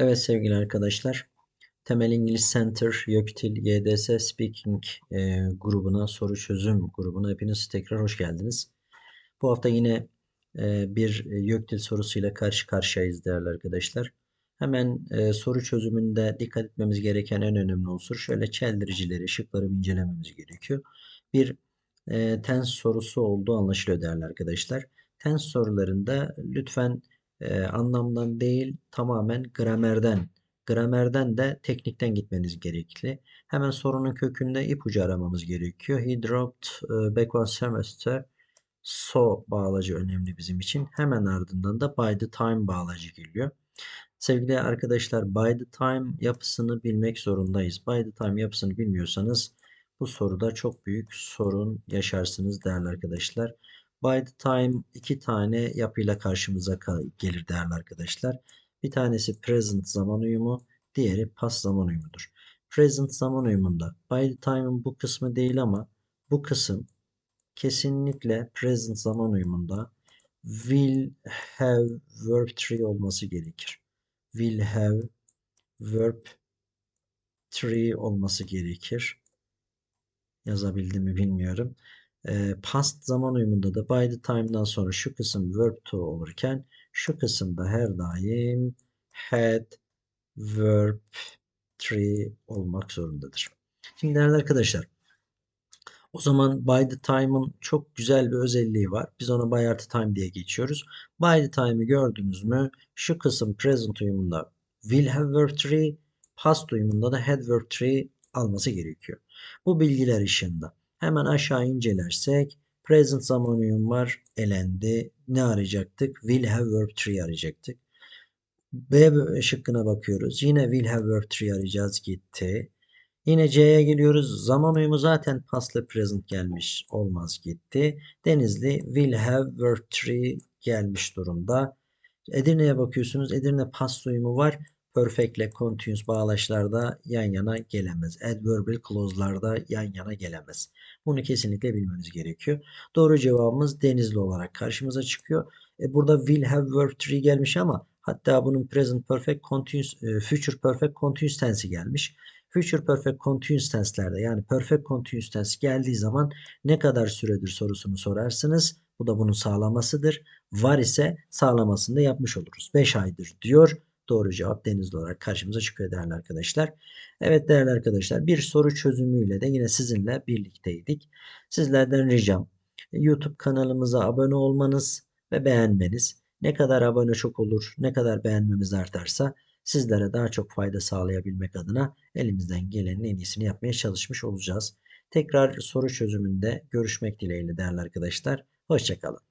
Evet sevgili arkadaşlar, Temel İngiliz Center YÖKDİL YDS Speaking e, grubuna, soru çözüm grubuna hepiniz tekrar hoş geldiniz. Bu hafta yine e, bir YÖKDİL sorusuyla karşı karşıyayız değerli arkadaşlar. Hemen e, soru çözümünde dikkat etmemiz gereken en önemli unsur şöyle çeldiricileri, şıkları incelememiz gerekiyor. Bir e, tens sorusu olduğu anlaşılıyor değerli arkadaşlar. Tens sorularında lütfen e, anlamdan değil tamamen gramerden gramerden de teknikten gitmeniz gerekli. Hemen sorunun kökünde ipucu aramamız gerekiyor. He dropped uh, back one semester. So bağlacı önemli bizim için. Hemen ardından da by the time bağlacı geliyor. Sevgili arkadaşlar by the time yapısını bilmek zorundayız. By the time yapısını bilmiyorsanız bu soruda çok büyük sorun yaşarsınız değerli arkadaşlar. By the time iki tane yapıyla karşımıza gelir değerli arkadaşlar. Bir tanesi present zaman uyumu, diğeri past zaman uyumudur. Present zaman uyumunda by the time'ın bu kısmı değil ama bu kısım kesinlikle present zaman uyumunda will have verb 3 olması gerekir. Will have verb 3 olması gerekir. Yazabildim mi bilmiyorum. Past zaman uyumunda da by the time'dan sonra şu kısım verb to olurken şu kısımda her daim had verb 3 olmak zorundadır. Şimdi değerli arkadaşlar o zaman by the time'ın çok güzel bir özelliği var. Biz ona by artı time diye geçiyoruz. By the time'ı gördünüz mü? Şu kısım present uyumunda will have verb 3, past uyumunda da had verb 3 alması gerekiyor. Bu bilgiler ışığında Hemen aşağı incelersek present zaman uyum var. Elendi. Ne arayacaktık? Will have verb 3 arayacaktık. B şıkkına bakıyoruz. Yine will have verb 3 arayacağız. Gitti. Yine C'ye geliyoruz. Zaman uyumu zaten past ile present gelmiş. Olmaz gitti. Denizli will have verb 3 gelmiş durumda. Edirne'ye bakıyorsunuz. Edirne past uyumu var perfect ile continuous bağlaçlarda yan yana gelemez. Adverbial clause'larda yan yana gelemez. Bunu kesinlikle bilmeniz gerekiyor. Doğru cevabımız Denizli olarak karşımıza çıkıyor. E burada will have verb 3 gelmiş ama hatta bunun present perfect continuous e, future perfect continuous tense'i gelmiş. Future perfect continuous tense'lerde yani perfect continuous tense geldiği zaman ne kadar süredir sorusunu sorarsınız. Bu da bunun sağlamasıdır. Var ise sağlamasını da yapmış oluruz. 5 aydır diyor. Doğru cevap Denizli olarak karşımıza çıkıyor değerli arkadaşlar. Evet değerli arkadaşlar bir soru çözümüyle de yine sizinle birlikteydik. Sizlerden ricam YouTube kanalımıza abone olmanız ve beğenmeniz. Ne kadar abone çok olur, ne kadar beğenmemiz artarsa sizlere daha çok fayda sağlayabilmek adına elimizden gelenin en iyisini yapmaya çalışmış olacağız. Tekrar soru çözümünde görüşmek dileğiyle değerli arkadaşlar. Hoşçakalın.